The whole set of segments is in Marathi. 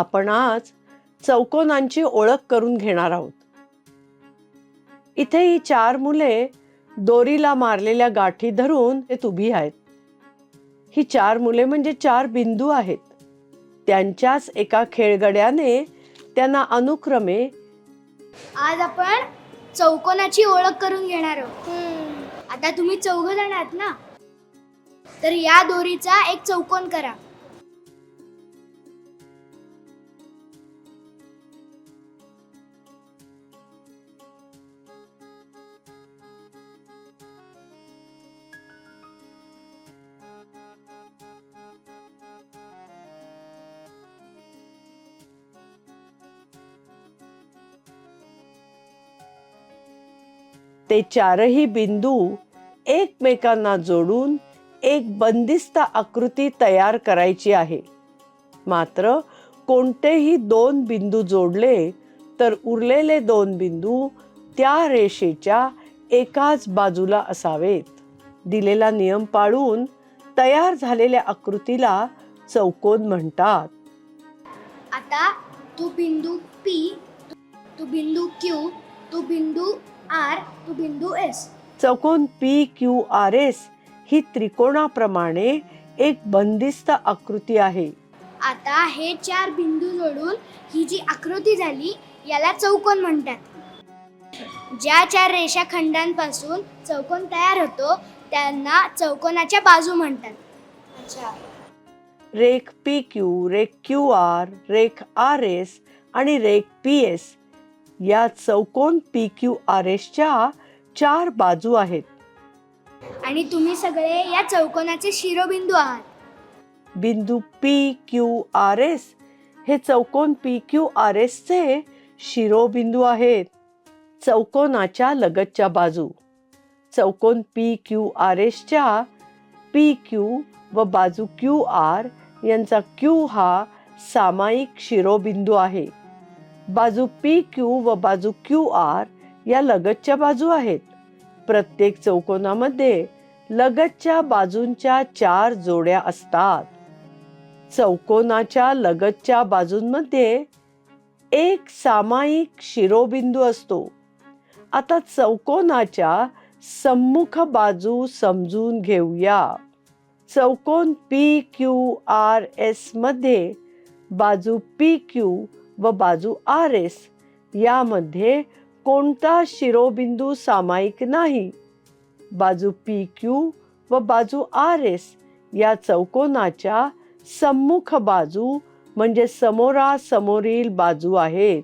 आपण आज चौकोनांची ओळख करून घेणार आहोत. इथे ही चार मुले दोरीला मारलेल्या गाठी धरून ते उभी आहेत. ही चार मुले म्हणजे चार बिंदू आहेत. त्यांच्याच एका खेळगड्याने त्यांना अनुक्रमे आज आपण चौकोनाची ओळख करून घेणार आहोत. आता तुम्ही चौघ जण आहात ना? तर या दोरीचा एक चौकोन करा. ते चारही बिंदू एकमेकांना जोडून एक बंदिस्त आकृती तयार करायची आहे. मात्र कोणतेही दोन बिंदू जोडले तर उरलेले दोन बिंदू त्या रेषेच्या एकाच बाजूला असावेत. दिलेला नियम पाळून तयार झालेल्या आकृतीला चौकोन म्हणतात. आता तू बिंदू पी तू बिंदू क्यू तू बिंदू आर तू बिंदू एस. चौकोन पी क्यू आर एस ही त्रिकोणाप्रमाणे एक बंदिस्त आकृती आहे. आता हे चार बिंदू जोडून ही जी आकृती झाली याला चौकोन म्हणतात. ज्या चार रेषाखंडांपासून चौकोन तयार होतो त्यांना चौकोनाच्या बाजू म्हणतात. अच्छा. रेख पी क्यू रेख क्यू आर रेख आर एस आणि रेख पी एस या चौकोन पी क्यू आर एसच्या चार बाजू आहेत. आणि तुम्ही सगळे या चौकोनाचे शिरोबिंदू आहात. बिंदू पी क्यू आर एस हे चौकोन पी क्यू आर एसचे शिरोबिंदू आहेत. चौकोनाच्या लगतच्या बाजू. चौकोन पी क्यू आर एसच्या पी क्यू व बाजू क्यू आर यांचा क्यू हा सामायिक शिरोबिंदू आहे. बाजू पी क्यू व बाजू क्यू आर या लगतच्या बाजू आहेत. प्रत्येक चौकोनामध्ये लगतच्या बाजूंच्या चार जोड्या असतात. चौकोनाच्या लगतच्या बाजूंमध्ये एक सामायिक शिरोबिंदू असतो. आता चौकोनाच्या सम्मुख बाजू समजून घेऊया. चौकोन पी क्यू आर एसमध्ये बाजू पी क्यू व बाजू आर एस यामध्ये कोणता शिरोबिंदू सामायिक नाही? बाजू पी क्यू व बाजू आर एस या चौकोनाच्या सम्मुख बाजू म्हणजे समोरासमोरील बाजू आहेत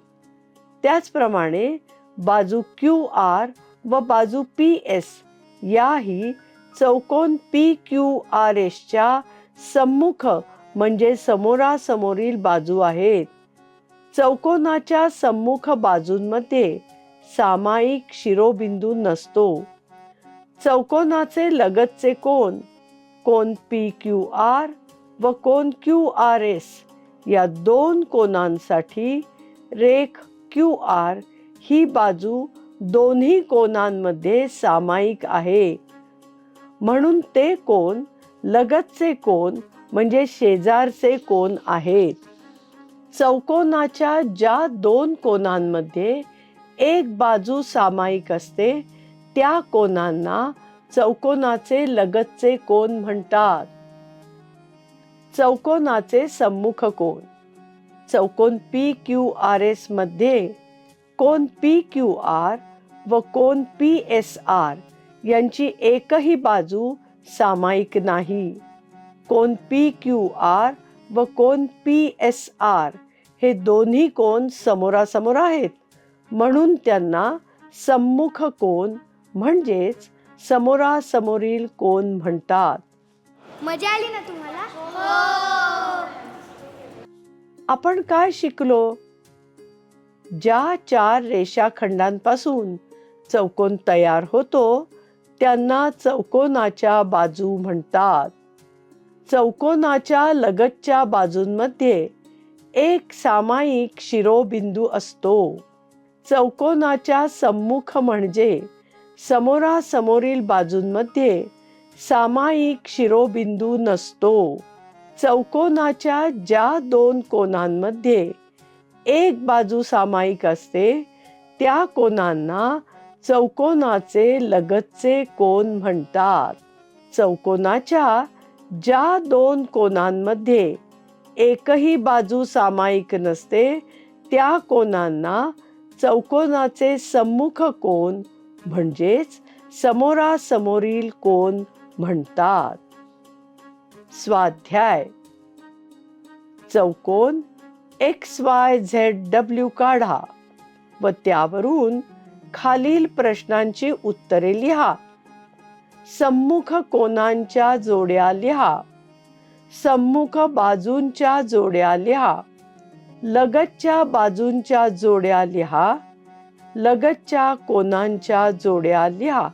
त्याचप्रमाणे बाजू क्यू आर व बाजू पी एस याही चौकोन पी क्यू आर एसच्या सम्मुख म्हणजे समोरासमोरील बाजू आहेत. चौकोनाच्या सम्मुख बाजूंमध्ये सामायिक शिरोबिंदू नसतो. चौकोनाचे लगतचे कोण कोन पी क्यू आर व कोन क्यू आर एस या दोन कोनांसाठी रेख क्यू आर ही बाजू दोन्ही कोनांमध्ये सामायिक आहे. म्हणून ते कोण लगतचे कोण म्हणजे शेजारचे कोण आहेत. चौकोनाच्या ज्या दोन कोनांमध्ये एक बाजू सामायिक असते त्या कोनांना चौकोनाचे लगतचे कोन म्हणतात. चौकोनाचे सम्मुख कोन. चौकोन पी क्यू आर एसमध्ये कोन पी क्यू आर व कोन पी एस आर यांची एकही बाजू सामायिक नाही. कोन पी क्यू आर व कोन पी एस आर हे दोन्ही कोन समोरासमोर आहेत? म्हणून त्यांना सम्मुख कोन म्हणजेच समोरासमोरील कोन म्हणतात. मजा आली ना तुम्हाला? आपण काय शिकलो? ज्या चार रेषाखंडांपासून चौकोन तयार होतो त्यांना चौकोनाच्या बाजू म्हणतात. चौकोनाच्या लगतच्या बाजूंमध्ये एक सामायिक शिरोबिंदू असतो. चौकोनाच्या सम्मुख म्हणजे समोरासमोरील बाजूंमध्ये सामायिक शिरोबिंदू नसतो. चौकोनाच्या ज्या दोन कोनांमध्ये एक बाजू सामायिक असते त्या कोनांना चौकोनाचे लगतचे कोन म्हणतात. चौकोनाच्या ज्या दोन कोनांमध्ये एकही बाजू सामायिक नसते त्या कोनांना चौकोनाचे सम्मुख कोन म्हणजेच समोरासमोरील कोन म्हणतात? स्वाध्याय. चौकोन एक्स वाय झेड डब्ल्यू काढा व त्यावरून खालील प्रश्नांची उत्तरे लिहा. सम्मुख कोनांच्या जोड्या लिहा. सम्मुख बाजूंच्या जोड्या लिहा. लगतच्या बाजूंच्या जोड्या लिहा. लगतच्या कोनांच्या जोड्या लिहा.